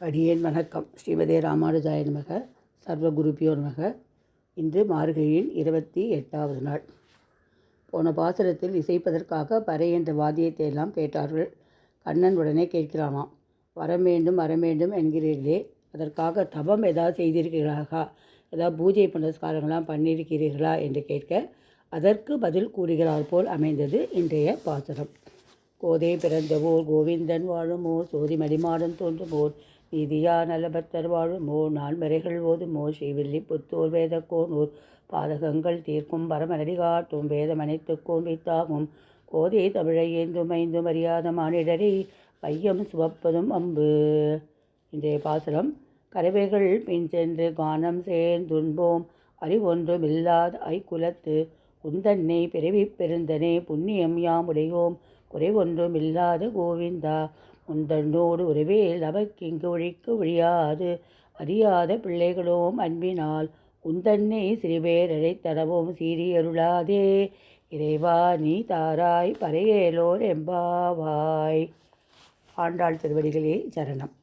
அடியேன் வணக்கம். ஸ்ரீமதே ராமானுஜாய நமக. சர்வகுருபியோ நமக. இன்று மார்கழியின் இருபத்தி எட்டாவது நாள். போன பாசுரத்தில் இசைப்பதற்காக பறை என்ற வாத்தியத்தை எல்லாம் கேட்டார்கள். கண்ணன் உடனே கேட்கிறானாம். வரம் வேண்டும் வரம் வேண்டும் என்கிறீர்களே. அதற்காக தபம் ஏதாவது செய்திருக்கிறீர்களா? ஏதாவது பூஜை புனஸ்காரங்களாம் பண்ணியிருக்கிறீர்களா? என்று கேட்க அதற்கு பதில் கூறுகிறார் போல் அமைந்தது இன்றைய பாசுரம். கோதை பிறந்தவோர் கோவிந்தன் வாழுமோர் சோதி மடிமாடன் தோன்றுமோர் நீதியா நலபத்தர் வாழுமோ நான்மறைகள் ஓதுமோ ஸ்ரீவில்லி புத்தூர் வேதக்கோனூர். பாதகங்கள் தீர்க்கும் பரமநடி காட்டும். வேதமனைத்துக்கோன் வித்தாகும். கோதை தமிழை ஏந்தும் ஐந்தும் அறியாத மானிடரை பையம் சுவப்பதும் அம்பு. இன்றைய பாசுரம். கருவைகள் பின் சென்று கானம் சேர்ந்துண்போம். அறிவொன்றுமில்லாத ஐக்குலத்து. உந்தன்னை பிறவி பெருந்தனே புண்ணியம் குறைவொன்றும் இல்லாத கோவிந்தா. உந்தன்னோடு உறவேல் அவக்கிங்கு ஒழிக்க ஒழியாது. அறியாத பிள்ளைகளோம் அன்பினால் உந்தன்னை சிறுபேரரை தரவும் சீரியருளாதே. இறைவா நீ தாராய் பறையேலோர் எம்பாவாய். ஆண்டாள் திருவடிகளே சரணம்.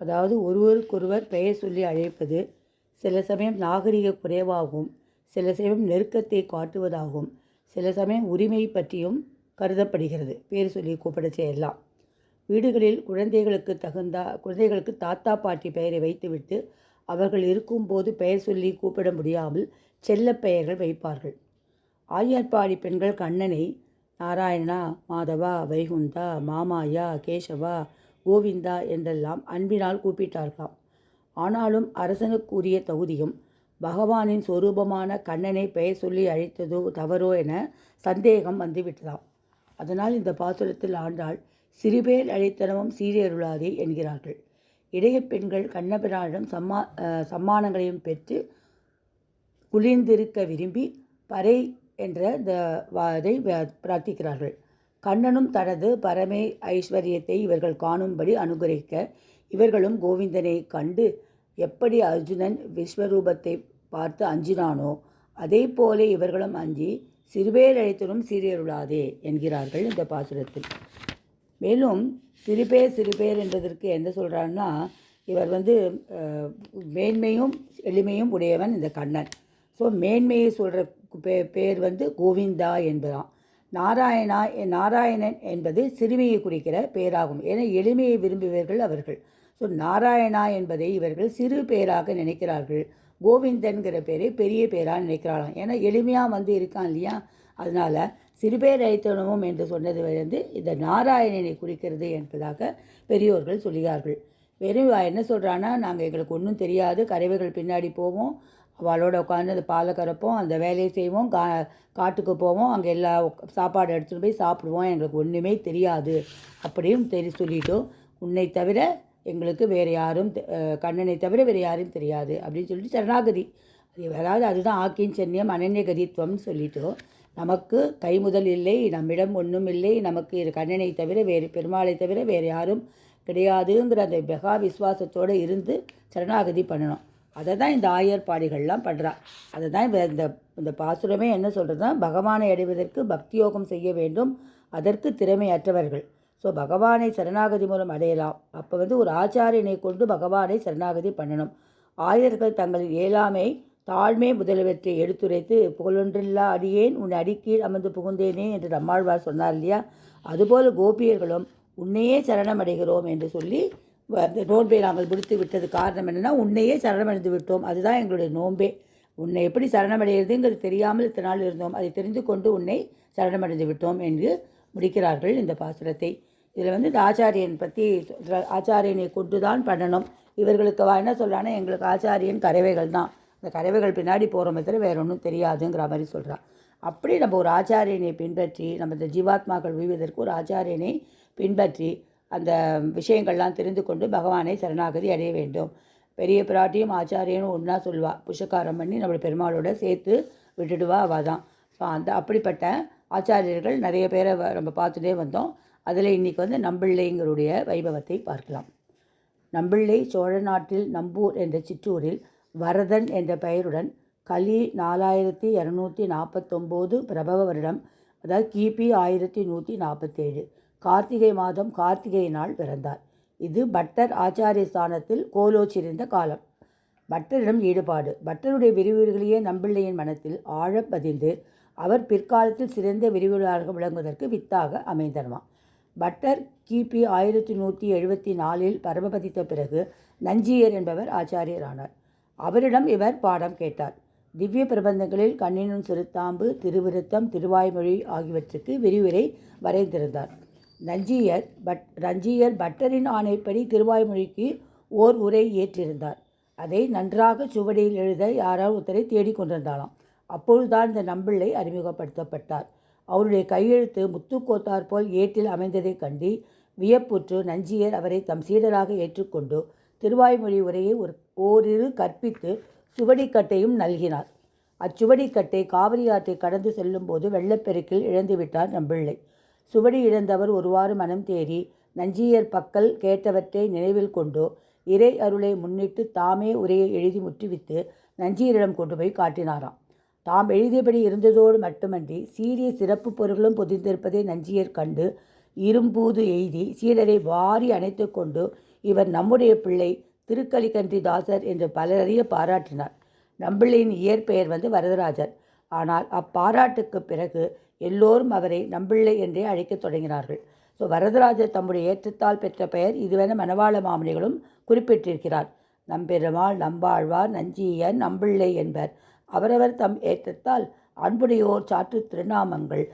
அதாவது ஒருவருக்கொருவர் பெயர் சொல்லி அழைப்பது சில சமயம் நாகரிக குறைவாகவும் சில சமயம் நெருக்கத்தை காட்டுவதாகவும் சில சமயம் உரிமை பற்றியும் கருதப்படுகிறது. பேர் சொல்லி கூப்பிட செய்யலாம். வீடுகளில் குழந்தைகளுக்கு தகுந்தா குழந்தைகளுக்கு தாத்தா பாட்டி பெயரை வைத்துவிட்டு அவர்கள் இருக்கும்போது பெயர் சொல்லி கூப்பிட முடியாமல் செல்ல பெயர்கள் வைப்பார்கள். ஆய்யார்பாடி பெண்கள் கண்ணனை நாராயணா மாதவா வைகுந்தா மாமாயா கேசவா கோவிந்தா என்றெல்லாம் அன்பினால் கூப்பிட்டார்களாம். ஆனாலும் அரசனுக்குரிய தகுதியும் பகவானின் சொரூபமான கண்ணனை பெயர் சொல்லி அழைத்ததோ தவறோ என சந்தேகம் வந்துவிட்டதாம். அதனால் இந்த பாசுரத்தில் ஆண்டாள் சிறுபேர் அழைத்தனமும் சீரியருளாதே என்கிறார்கள். இடைய பெண்கள் கண்ணபிரானிடம் சம்மா சம்மானங்களையும் பெற்று குளிர்ந்திருக்க விரும்பி பறை என்ற இதை பிரார்த்திக்கிறார்கள். கண்ணனும் தனது பரமே ஐஸ்வர்யத்தை இவர்கள் காணும்படி அனுகிரகிக்க இவர்களும் கோவிந்தனை கண்டு எப்படி அர்ஜுனன் விஸ்வரூபத்தை பார்த்து அஞ்சினானோ அதே போல இவர்களும் அஞ்சி சிறுபேர் அழைத்தனும் சீரியருளாதே என்கிறார்கள் இந்த பாசுரத்தில். மேலும் சிறுபேர் சிறுபேர் என்றதற்கு என்ன சொல்கிறாருன்னா இவர் வந்து மேன்மையும் எளிமையும் உடையவன் இந்த கண்ணன். ஸோ மேன்மையை சொல்கிற பே பேர் வந்து கோவிந்தா என்பதாம். நாராயணா நாராயணன் என்பது சிறுமியை குறிக்கிற பேராகும். ஏன்னா எளிமையை விரும்புவர்கள் அவர்கள். ஸோ நாராயணா என்பதை இவர்கள் சிறு பேராக நினைக்கிறார்கள். கோவிந்தன்கிற பேரை பெரிய பேராக நினைக்கிறாராம் ஏன்னா எளிமையாக வந்து இருக்கான் இல்லையா? அதனால் சிறுபேர் அழைத்தனமும் என்று சொன்னது வந்து இந்த நாராயணனை குறிக்கிறது என்பதாக பெரியோர்கள் சொல்கிறார்கள். வெறும் என்ன சொல்கிறான்னா நாங்கள் எங்களுக்கு ஒன்றும் தெரியாது. கறவைகள் பின்னாடி போவோம். அவளோட உட்காந்து அந்த பாலை கறப்போம் அந்த வேலையை செய்வோம். கா காட்டுக்கு போவோம். அங்கே எல்லா சாப்பாடு எடுத்துகிட்டு போய் சாப்பிடுவோம். எங்களுக்கு ஒன்றுமே தெரியாது. அப்படியும் தெரி சொல்லிட்டோம் உன்னை தவிர எங்களுக்கு வேறு யாரும் கண்ணனை தவிர வேறு யாரும் தெரியாது. அப்படின்னு சொல்லிட்டு சரணாகதி. அதாவது அதுதான் ஆக்கின் சென்னியம் அனன்ய சொல்லிட்டோம் நமக்கு கைமுதல் இல்லை நம்மிடம் ஒன்றும் இல்லை நமக்கு கண்ணனை தவிர வேறு பெருமாளை தவிர வேறு யாரும் கிடையாதுங்கிற அந்த மெகா விஸ்வாசத்தோடு இருந்து சரணாகதி பண்ணணும். அதை தான் இந்த ஆயர் பாடிகள்லாம் பண்ணுறா அதை தான் இந்த இந்த பாசுரமே என்ன சொல்கிறதுனா பகவானை அடைவதற்கு பக்தி யோகம் செய்ய வேண்டும் அதற்கு திறமையற்றவர்கள் ஸோ பகவானை சரணாகதி மூலம் அடையலாம். அப்போ வந்து ஒரு ஆச்சாரியனை கொண்டு பகவானை சரணாகதி பண்ணணும். ஆயர்கள் தங்கள் இயலாமை தாழ்மை முதலியவற்றை எடுத்துரைத்து புகழொன்றில்லா அடியேன் உன் அடிக்கீழ் அமர்ந்து புகுந்தேனே என்று நம்மாழ்வார் சொன்னார் இல்லையா? அதுபோல் கோபியர்களும் உன்னையே சரணம் அடைகிறோம் என்று சொல்லி அந்த நோன்பை நாங்கள் முடித்து விட்டது காரணம் என்னென்னா உன்னையே சரணமடைந்து விட்டோம். அதுதான் எங்களுடைய நோன்பே. உன்னை எப்படி சரணமடைகிறதுங்கிறது தெரியாமல் இத்தனை நாள் இருந்தோம். அதை தெரிந்து கொண்டு உன்னை சரணமடைந்து விட்டோம் என்று முடிக்கிறார்கள் இந்த பாசுரத்தை. இதில் வந்து இந்த ஆச்சாரியன் பற்றி ஆச்சாரியனை கொண்டு தான் பண்ணணும். இவர்களுக்கு என்ன சொல்கிறான்னா எங்களுக்கு ஆச்சாரியன் கறவைகள் தான் இந்த கறவைகள் பின்னாடி போகிறோமே தவிர வேறு ஒன்றும் தெரியாதுங்கிற மாதிரி சொல்கிறான் அப்படி நம்ம ஒரு ஆச்சாரியனை பின்பற்றி நம்ம இந்த ஜீவாத்மாக்கள் உய்வதற்கு ஒரு ஆச்சாரியனை பின்பற்றி அந்த விஷயங்கள்லாம் தெரிந்து கொண்டு பகவானை சரணாகதி அடைய வேண்டும். பெரிய பிராட்டியும் ஆச்சாரியனும் ஒன்றா சொல்வா புஷக்காரம் பண்ணி நம்மளை பெருமாளோட சேர்த்து விட்டுடுவா அவள் தான் ஸோ அந்த அப்படிப்பட்ட ஆச்சாரியர்கள் நிறைய பேரை நம்ம பார்த்துட்டே வந்தோம். அதில் இன்றைக்கி வந்து நம்பிள்ளைங்களுடைய வைபவத்தை பார்க்கலாம். நம்பிள்ளை சோழ நாட்டில் நம்பூர் என்ற சிற்றூரில் வரதன் என்ற பெயருடன் கலி நாலாயிரத்தி இரநூத்தி நாற்பத்தொம்போது பிரபவ வருடம் அதாவது கிபி ஆயிரத்தி நூற்றி நாற்பத்தேழு. கார்த்திகை மாதம் கார்த்திகை நாள் பிறந்தார். இது பட்டர் ஆச்சாரிய ஸ்தானத்தில் கோலோச்சிருந்த காலம். பட்டரிடம் ஈடுபாடு. பட்டருடைய விரிவுரைகளையே நம்பிள்ளையின் மனத்தில் ஆழ பதிந்து அவர் பிற்காலத்தில் சிறந்த விரிவுரையாளர்கள் விளங்குவதற்கு வித்தாக அமைந்தனவாம். பட்டர் கிபி ஆயிரத்தி நூற்றி எழுபத்தி நாலில் பரமபதித்த பிறகு நஞ்சியர் என்பவர் ஆச்சாரியரானார். அவரிடம் இவர் பாடம் கேட்டார். திவ்ய பிரபந்தங்களில் கண்ணினும் சிறுத்தாம்பு திருவிருத்தம் திருவாய்மொழி ஆகியவற்றுக்கு விரிவுரை வரைந்திருந்தார். நஞ்சியர் பட் ரஞ்சியர் பட்டரின் ஆணைப்படி திருவாய்மொழிக்கு ஓர் உரை ஏற்றிருந்தார் அதை நன்றாக சுவடியில் எழுத யாராவது ஒருத்தரை தேடிக்கொண்டிருந்தாலாம் அப்பொழுதுதான் இந்த நம்பிள்ளை அறிமுகப்படுத்தப்பட்டார். அவருடைய கையெழுத்து முத்துக்கோத்தார் போல் ஏட்டில் அமைந்ததைக் கண்டு வியப்புற்று நஞ்சியர் அவரை தம் சீடராக ஏற்றுக்கொண்டு திருவாய்மொழி உரையை ஒரு ஓரிரு கற்பித்து சுவடிக்கட்டையும் நல்கினார். அச்சுவடிக்கட்டை காவிரி ஆற்றை கடந்து செல்லும்போது வெள்ளப்பெருக்கில் இழந்துவிட்டார் நம்பிள்ளை சுவடி இழந்தவர் ஒருவாறு மனம் தேறி நஞ்சியர் பக்கல் கேட்டவற்றை நினைவில் கொண்டு இறை அருளை முன்னிட்டு தாமே உரையை எழுதி முற்றுவித்து நஞ்சியரிடம் கொண்டு போய் காட்டினாராம். தாம் எழுதியபடி இருந்ததோடு மட்டுமன்றி சீரிய சிறப்பு பொருள்களும் பொதிந்திருப்பதை நஞ்சியர் கண்டு இரும்பூது எய்தி சீடரை வாரி அணைத்து கொண்டு இவர் நம்முடைய பிள்ளை திருக்கலிகன்றி தாசர் என்று பலரறிய பாராட்டினார். நம்பிள்ளையின் இயற்பெயர் வந்து வரதராஜர். ஆனால் அப்பாராட்டுக்கு பிறகு எல்லோரும் அவரை நம்பிள்ளை என்றே அழைக்கத் தொடங்கினார்கள். ஸோ வரதராஜர் தம்முடைய ஏற்றத்தால் பெற்ற பெயர் இதுவென மணவாள மாமனிகளும் குறிப்பிட்டிருக்கிறார். நம்பெருமாள் நம்பாழ்வார் நஞ்சியன் நம்பிள்ளை என்பர். அவரவர் தம் ஏற்றத்தால் அன்புடையோர் சாற்று திருநாமங்கள்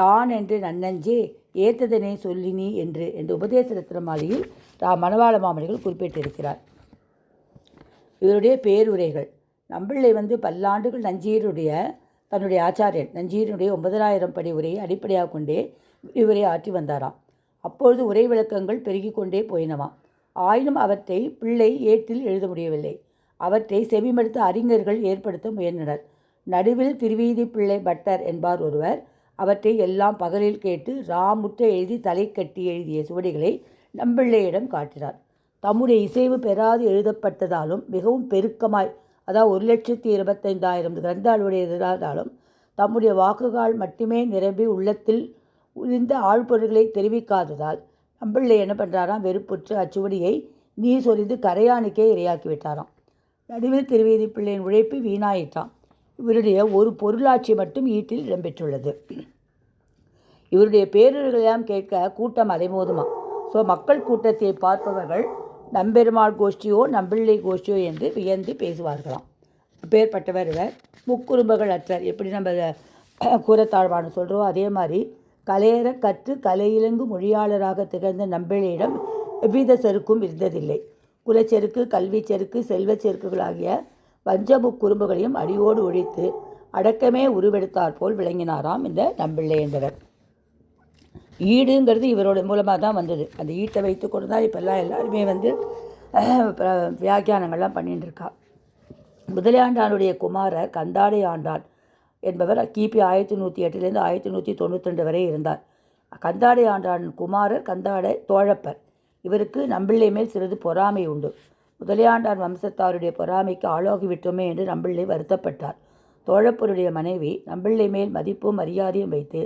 தான் என்று நன்னஞ்சே ஏத்ததனை சொல்லினி என்று என்று உபதேச ரத்னமாலையில் ரா மணவாள மாமனிகள் குறிப்பிட்டிருக்கிறார். இவருடைய பேருரைகள் நம்பிள்ளை வந்து பல்லாண்டுகள் நஞ்சீருடைய தன்னுடைய ஆச்சாரியன் நஞ்சீரனுடைய ஒன்பதாயிரம் படி உரையை அடிப்படையாக கொண்டே விரிவுரை ஆற்றி வந்தாராம். அப்பொழுது உரை விளக்கங்கள் பெருகி கொண்டே போயினவாம் ஆயினும் அவற்றை பிள்ளை ஏட்டில் எழுத முடியவில்லை. அவற்றை செவிமடுத்த அறிஞர்கள் ஏற்படுத்த முயன்றனர். நடுவில் திருவீதி பிள்ளை பட்டர் என்பார் ஒருவர் அவற்றை எல்லாம் பகலில் கேட்டு ராமுற்ற எழுதி தலை கட்டி எழுதிய சுவடிகளை நம்பிள்ளையிடம் காட்டினார். தம்முடைய இசைவு பெறாது எழுதப்பட்டதாலும் மிகவும் பெருக்கமாய் அதாவது ஒரு லட்சத்தி இருபத்தைந்தாயிரம் கிரந்தாளுடையதாலும் தம்முடைய வாக்குகள் மட்டுமே நிரம்பி உள்ளத்தில் உழிந்த ஆழ்பொருள்களை தெரிவிக்காததால் நம்பிள்ளை என்ன பண்ணுறாராம் வெறுப்புற்று அச்சுவடியை நீர் சொரிந்து கரையானுக்கே இரையாக்கி விட்டாராம். நடுவில் திருவேதி பிள்ளையின் உழைப்பு வீணாயிட்டான் இவருடைய ஒரு பொருளாட்சி மட்டும் ஈட்டில் இடம்பெற்றுள்ளது. இவருடைய பேரர்களெல்லாம் கேட்க கூட்டம் அலைமோதுமா? ஸோ மக்கள் கூட்டத்தை பார்ப்பவர்கள் நம்பெருமாள் கோஷ்டியோ நம்பிள்ளை கோஷ்டியோ என்று வியந்து பேசுவார்களாம். பேர்பட்டவர் இவர். முக்குறும்புகள் அற்றர் எப்படி நம்ம கூறத்தாழ்வான்னு சொல்கிறோம் அதே மாதிரி கலையற கற்று கலையிலங்கு மொழியாளராக திகழ்ந்த நம்பிள்ளையிடம் எவ்வித செருக்கும் இருந்ததில்லை. குலச்செருக்கு கல்வி செருக்கு செல்வச் செருக்குகளாகிய வஞ்சமு குறும்புகளையும் அடியோடு ஒழித்து அடக்கமே உருவெடுத்தார் போல் விளங்கினாராம் இந்த நம்பிள்ளை என்றவர் ஈடுங்கிறது இவரோட மூலமாக தான் வந்தது. அந்த ஈட்டை வைத்து கொண்டு தான் இப்போல்லாம் எல்லாருமே வந்து வியாக்கியானங்கள்லாம் பண்ணிட்டு இருக்கா முதலியாண்டானுடைய குமாரர் கந்தாடை ஆண்டான் என்பவர் கிபி ஆயிரத்தி நூற்றி எட்டுலேருந்து ஆயிரத்தி நூற்றி தொண்ணூற்றி ரெண்டு வரை இருந்தார். கந்தாடை ஆண்டான் குமாரர் கந்தாடை தோழப்பர். இவருக்கு நம்பிள்ளை மேல் சிறிது பொறாமை உண்டு. முதலியாண்டான் வம்சத்தாருடைய பொறாமைக்கு ஆளாகிவிட்டோமே என்று நம்பிள்ளை வருத்தப்பட்டார். தோழப்பருடைய மனைவி நம்பிள்ளை மேல் மதிப்பும் மரியாதையும் வைத்து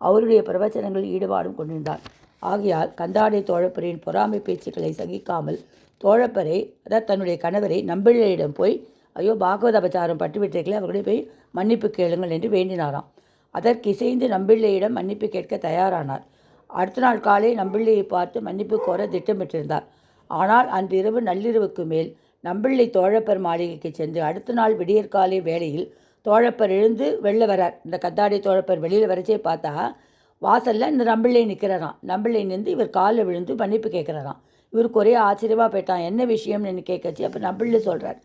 அவருடைய பிரவச்சனங்களில் ஈடுபாடும் கொண்டிருந்தார் ஆகையால் கந்தாடை தோழப்பரின் பொறாமை பேச்சுக்களை சகிக்காமல் தோழப்பரை அதாவது தன்னுடைய கணவரை நம்பிள்ளையிடம் போய் ஐயோ பாகவத அபச்சாரம் பட்டுவிட்டீர்களே அவர்களுடைய போய் மன்னிப்பு கேளுங்கள் என்று வேண்டினாராம். அதற்கு இசைந்து நம்பிள்ளையிடம் மன்னிப்பு கேட்க தயாரானார். அடுத்த நாள் காலை நம்பிள்ளையை பார்த்து மன்னிப்பு கோர திட்டமிட்டிருந்தார். ஆனால் அன்றிரவு நள்ளிரவுக்கு மேல் நம்பிள்ளை தோழப்பர் மாளிகைக்கு சென்று அடுத்த நாள் விடியற்காலை வேளையில் தோழப்பர் எழுந்து வெளில வரார். இந்த கத்தாடை தோழப்பர் வெளியில் வரச்சே பார்த்தா வாசலில் இந்த நம்பிள்ளை நிற்கிறாராம் நம்பிள்ளை நின்று இவர் காலில் விழுந்து மன்னிப்பு கேட்குறாராம். இவருக்கு ஒரே ஆச்சரியமாக போயிட்டான். என்ன விஷயம்னு கேட்கச்சு அப்போ நம்பிள்ளை சொல்கிறார்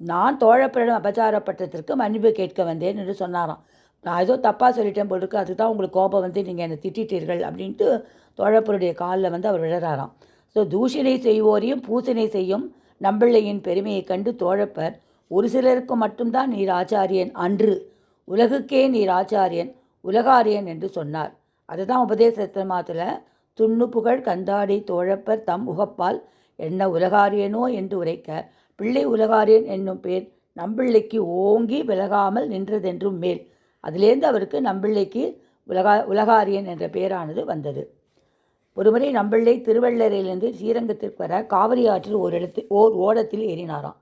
நான் தோழப்பரிடம் அபச்சாரப்பட்டதற்கு மன்னிப்பு கேட்க வந்தேன் என்று சொன்னாராம். நான் ஏதோ தப்பாக சொல்லிட்டேன் போல் இருக்கு. அதுதான் உங்களுக்கு கோபம் வந்து நீங்கள் என்னை திட்டிட்டீர்கள் அப்படின்ட்டு தோழப்பருடைய காலில் வந்து அவர் விழறாராம். ஸோ தூஷணை செய்வோரையும் பூசணை செய்யும் நம்பிள்ளையின் பெருமையை கண்டு தோழப்பர் ஒரு சிலருக்கு மட்டும்தான் நீர் ஆச்சாரியன் அன்று. உலகுக்கே நீர் ஆச்சாரியன் உலகாரியன் என்று சொன்னார். அதுதான் உபதேசத்திரமாத்தில் துண்ணு புகழ் கந்தாடி தோழப்பர் தம் உகப்பால் என்ன உலகாரியனோ? என்று உரைக்க பிள்ளை உலகாரியன் என்னும் பேர் நம்பிள்ளைக்கு ஓங்கி விலகாமல் நின்றதென்றும் மேல். அதிலேருந்து அவருக்கு நம்பிள்ளைக்கு உலகா உலகாரியன் என்ற பெயரானது வந்தது. ஒருமுறை நம்பிள்ளை திருவள்ளரையிலிருந்து ஸ்ரீரங்கத்திற்கு வர காவிரி ஆற்றில் ஒரு இடத்து ஓர் ஓடத்தில் ஏறினாராம்.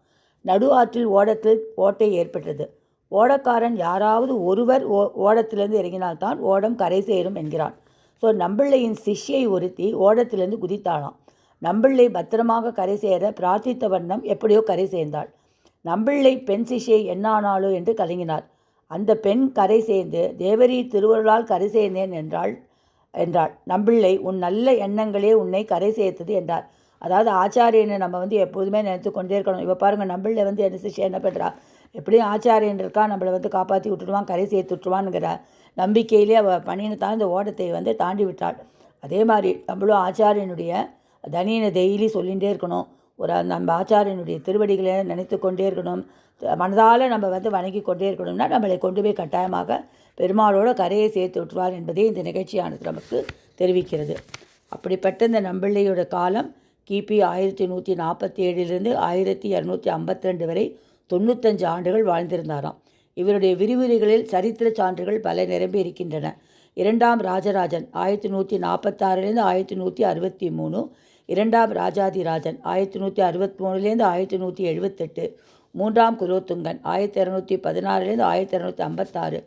நடு ஆற்றில் ஓடத்தில் ஓட்டை ஏற்பட்டது. ஓடக்காரன் யாராவது ஒருவர் ஓ ஓடத்திலிருந்து இறங்கினால்தான் ஓடம் கரை சேரும் என்கிறான். ஸோ நம்பிள்ளையின் சிஷ்யை ஒருத்தி ஓடத்திலிருந்து குதித்தாளாம். நம்பிள்ளை பத்திரமாக கரை சேர பிரார்த்தித்த வண்ணம் எப்படியோ கரை சேர்ந்தாள். நம்பிள்ளை பெண் சிஷ்யை என்னானாலோ என்று கலங்கினார் அந்த பெண் கரை சேர்ந்து தேவரி திருவருளால் கரை சேர்ந்தேன் என்றாள். என்றாள். நம்பிள்ளை உன் நல்ல எண்ணங்களே உன்னை கரை சேர்த்தது என்றார் அதாவது ஆச்சாரியனை நம்ம வந்து எப்போதுமே நினைத்து கொண்டே இருக்கணும். இப்போ பாருங்கள் நம்பிள்ளை வந்து என்ன செய்ய என்ன பண்ணுறா எப்படியும் ஆச்சாரியன் இருக்கா? நம்மளை வந்து காப்பாற்றி விட்டுடுவான் கரை சேர்த்து விட்டுருவான்ங்கிற நம்பிக்கையிலே அவள் பணியினை தான் இந்த ஓடத்தை வந்து தாண்டி விட்டாள். அதே மாதிரி நம்மளும் ஆச்சாரியனுடைய தனியனை டெய்லி சொல்லிகிட்டே இருக்கணும். ஒரு நம்ம ஆச்சாரியனுடைய திருவடிகளை நினைத்து கொண்டே இருக்கணும். மனதால் நம்ம வந்து வணங்கி கொண்டே இருக்கணும்னா நம்மளை கொண்டு போய் கட்டாயமாக பெருமாளோட கரையை சேர்த்து விட்டுவார் என்பதே இந்த நிகழ்ச்சியானது நமக்கு தெரிவிக்கிறது. அப்படிப்பட்ட இந்த நம்பிள்ளையோட காலம் கிபி ஆயிரத்தி நூற்றி நாற்பத்தி ஏழிலிருந்து ஆயிரத்தி இரநூத்தி ஐம்பத்தி ரெண்டு வரை தொண்ணூத்தஞ்சு ஆண்டுகள் வாழ்ந்திருந்தாராம். இவருடைய விரிவுரைகளில் சரித்திர சான்றுகள் பல நிரம்பி இருக்கின்றன. இரண்டாம் ராஜராஜன் ஆயிரத்தி நூற்றி நாற்பத்தாறுலேருந்து ஆயிரத்தி நூற்றி அறுபத்தி மூணு இரண்டாம் ராஜாதிராஜன் ஆயிரத்தி நூற்றி அறுபத்தி மூணுலேருந்து ஆயிரத்தி நூற்றி எழுபத்தெட்டு மூன்றாம் குலோத்துங்கன் ஆயிரத்தி இரநூத்தி பதினாறுலேருந்து ஆயிரத்தி இரநூத்தி ஐம்பத்தாறு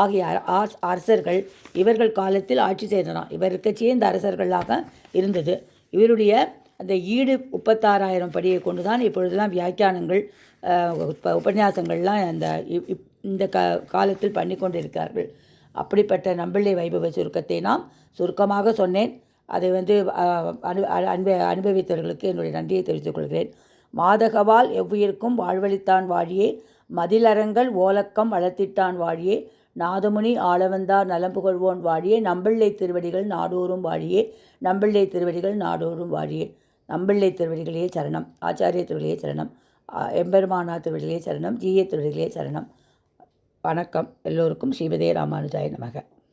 ஆகிய அரசர்கள் இவர்கள் காலத்தில் ஆட்சி செய்தனர். இவருக்கு சேர்ந்த அரசர்களாக இருந்தது. இவருடைய அந்த ஈடு முப்பத்தாறாயிரம் படியை கொண்டு தான் இப்பொழுதெல்லாம் வியாக்கியானங்கள் உபன்யாசங்கள்லாம் அந்த இந்த க காலத்தில் பண்ணி கொண்டு இருக்கிறார்கள் அப்படிப்பட்ட நம்பிள்ளை வைபவ சுருக்கத்தை நாம் சுருக்கமாக சொன்னேன். அதை வந்து அனு அனுப அனுபவித்தவர்களுக்கு என்னுடைய நன்றியை தெரிவித்துக் கொள்கிறேன். மாதகவால் எவ்வுயிருக்கும் வாழ்வழித்தான் வாழியே மதிலரங்கள் ஓலக்கம் வளர்த்திட்டான் வாழியே நாதமுனி ஆளவந்தார் நலம் புகழ்வோன் வாழியே நம்பிள்ளை திருவடிகள் நாடோறும் வாழியே நம்பிள்ளை திருவடிகள் நாடோறும் வாழியே. நம்பிள்ளை திருவடிகளே சரணம் ஆச்சாரிய திருவடிகளே சரணம் எம்பெருமானா திருவடிகளே சரணம் ஜீய திருவடிகளே சரணம். வணக்கம். எல்லோருக்கும் ஸ்ரீபதே ராமானுஜாய நமக.